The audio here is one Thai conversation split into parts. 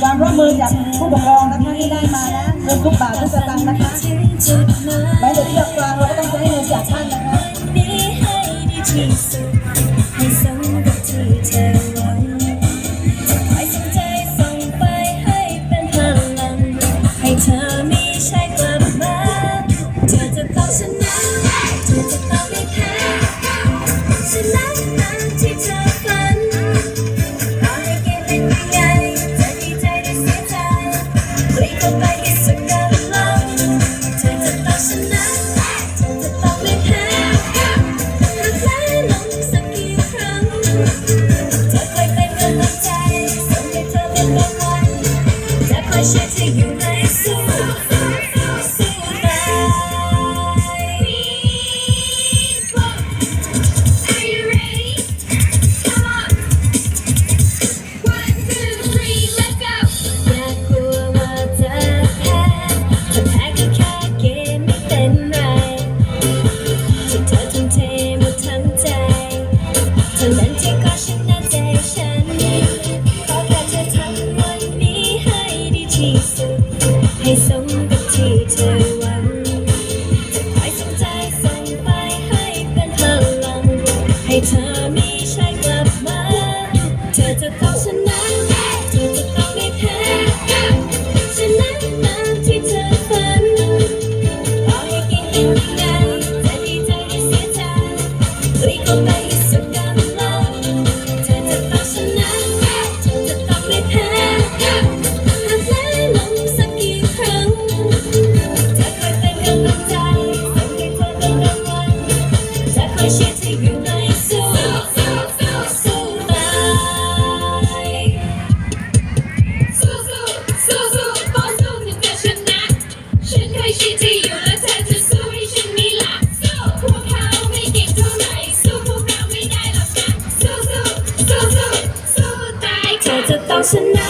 ความร่วมมือจากผู้ปกครองนะคะที่ได้มานะเงินทุกบาททุกสตางค์นะคะไม่ได้เสียกกลางเราก็ต้องใช้เงินจากท่านนะคะเธอม่ใช่กลับมาเธอจะต้ชนะเธอจะต้องไม่แพ้นะที่เธอ listen now.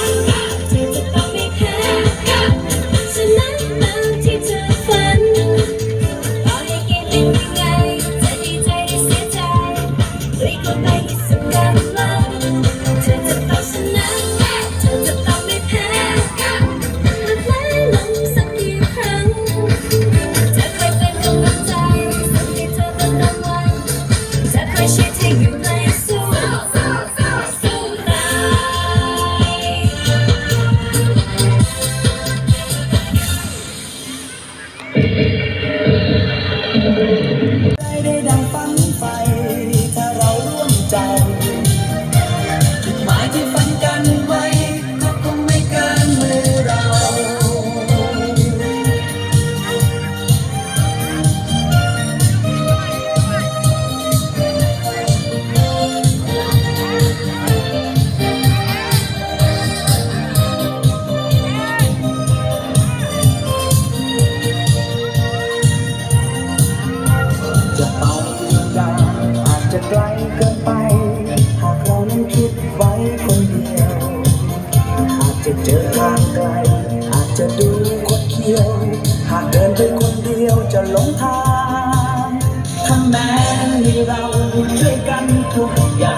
ไกลเกินไป หากเราคิดไวคนเดียวอาจจะเจอทางไกล อาจจะดูคนเดียว หากเดินไปคนเดียวจะหลงทาง ทั้งแม้มีเราด้วยกันทุกอย่าง